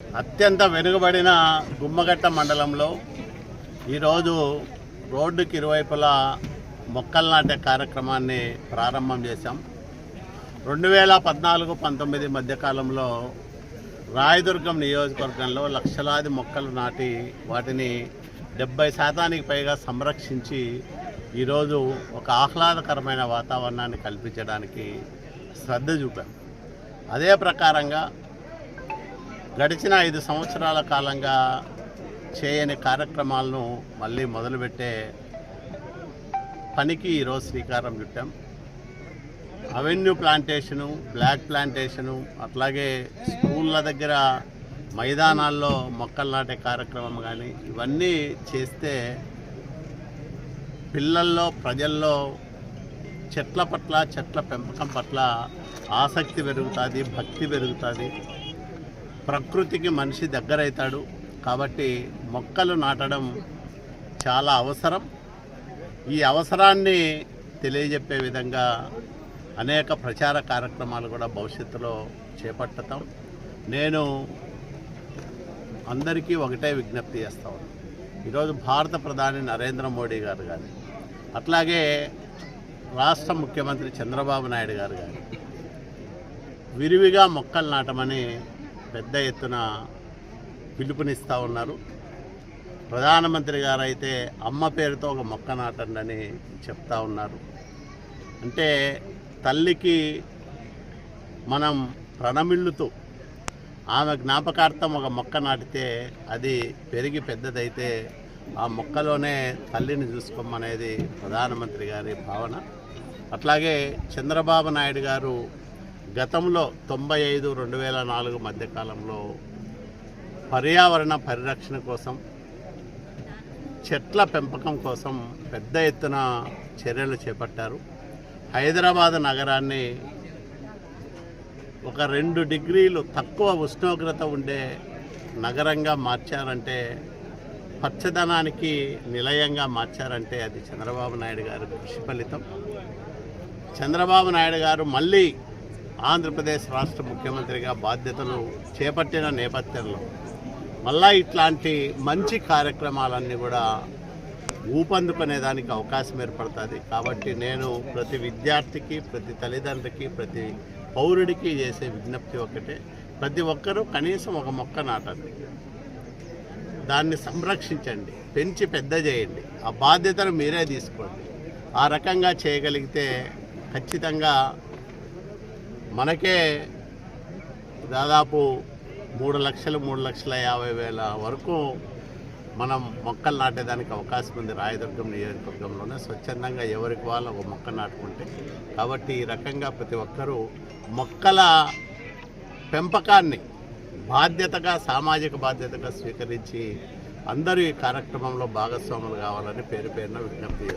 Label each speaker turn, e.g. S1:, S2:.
S1: అత్యంత వెనుకబడిన గుమ్మగట్ట మండలంలో ఈరోజు రోడ్డుకి ఇరువైపులా మొక్కలు నాటే కార్యక్రమాన్ని ప్రారంభం చేశాం. రెండు వేల పద్నాలుగు పంతొమ్మిది మధ్యకాలంలో రాయదుర్గం నియోజకవర్గంలో లక్షలాది మొక్కలు నాటి వాటిని డెబ్బై శాతానికి పైగా సంరక్షించి ఈరోజు ఒక ఆహ్లాదకరమైన వాతావరణాన్ని కల్పించడానికి శ్రద్ధ చూపాం. అదే ప్రకారంగా గడిచిన ఐదు సంవత్సరాల కాలంగా చేయని కార్యక్రమాలను మళ్ళీ మొదలుపెట్టే పనికి ఈరోజు శ్రీకారం చుట్టాం. అవెన్యూ ప్లాంటేషను బ్లాక్ ప్లాంటేషను అట్లాగే స్కూళ్ళ దగ్గర మైదానాల్లో మొక్కలు నాటే కార్యక్రమం కానీ ఇవన్నీ చేస్తే పిల్లల్లో ప్రజల్లో చెట్ల పట్ల చెట్ల పెంపకం పట్ల ఆసక్తి పెరుగుతుంది భక్తి పెరుగుతుంది. ప్రకృతికి మనిషి దగ్గరవుతాడు కాబట్టి మొక్కలు నాటడం చాలా అవసరం. ఈ అవసరాన్ని తెలియజెప్పే విధంగా అనేక ప్రచార కార్యక్రమాలు కూడా భవిష్యత్తులో చేపట్టతాం. నేను అందరికీ ఒకటే విజ్ఞప్తి చేస్తా ఉన్నాను ఈరోజు భారత ప్రధాని నరేంద్ర మోడీ గారు కానీ అట్లాగే రాష్ట్ర ముఖ్యమంత్రి చంద్రబాబు నాయుడు గారు కానీ విరివిగా మొక్కలు నాటమని పెద్ద ఎత్తున పిలుపునిస్తూ ఉన్నారు. ప్రధానమంత్రి గారు అయితే అమ్మ పేరుతో ఒక మొక్క నాటండి అని చెప్తా ఉన్నారు. అంటే తల్లికి మనం ప్రణమిల్లుతూ ఆమె జ్ఞాపకార్థం ఒక మొక్క నాటితే అది పెరిగి పెద్దదైతే ఆ మొక్కలోనే తల్లిని చూసుకోమనేది ప్రధానమంత్రి గారి భావన. అట్లాగే చంద్రబాబు నాయుడు గారు గతంలో తొంభై ఐదు రెండు వేల నాలుగు మధ్యకాలంలో పర్యావరణ పరిరక్షణ కోసం చెట్ల పెంపకం కోసం పెద్ద ఎత్తున చర్యలు చేపట్టారు. హైదరాబాద్ నగరాన్ని ఒక రెండు డిగ్రీలు తక్కువ ఉష్ణోగ్రత ఉండే నగరంగా మార్చారంటే పచ్చదనానికి నిలయంగా మార్చారంటే అది చంద్రబాబు నాయుడు గారి కృషి ఫలితం. చంద్రబాబు నాయుడు గారు మళ్ళీ ఆంధ్రప్రదేశ్ రాష్ట్ర ముఖ్యమంత్రిగా బాధ్యతలు చేపట్టిన నేపథ్యంలో మళ్ళా ఇట్లాంటి మంచి కార్యక్రమాలన్నీ కూడా ఊపందుకునే దానికి అవకాశం ఏర్పడుతుంది. కాబట్టి నేను ప్రతి విద్యార్థికి ప్రతి తల్లిదండ్రికి ప్రతి పౌరుడికి చేసే విజ్ఞప్తి ఒకటే. ప్రతి ఒక్కరూ కనీసం ఒక మొక్క నాటండి. దాన్ని సంరక్షించండి. పెంచి పెద్ద చేయండి. ఆ బాధ్యతను మీరే తీసుకోండి. ఆ రకంగా చేయగలిగితే ఖచ్చితంగా మనకే దాదాపు మూడు లక్షలు మూడు లక్షల యాభై వేల వరకు మనం మొక్కలు నాటేదానికి అవకాశం ఉంది. రాయదుర్గం నియోజకవర్గంలోనే స్వచ్ఛందంగా ఎవరికి వాళ్ళు ఒక మొక్క నాటుకుంటే. కాబట్టి ఈ రకంగా ప్రతి ఒక్కరూ మొక్కల పెంపకాన్ని బాధ్యతగా సామాజిక బాధ్యతగా స్వీకరించి అందరూ ఈ కార్యక్రమంలో భాగస్వాములు కావాలని పేరు పేరున విజ్ఞప్తి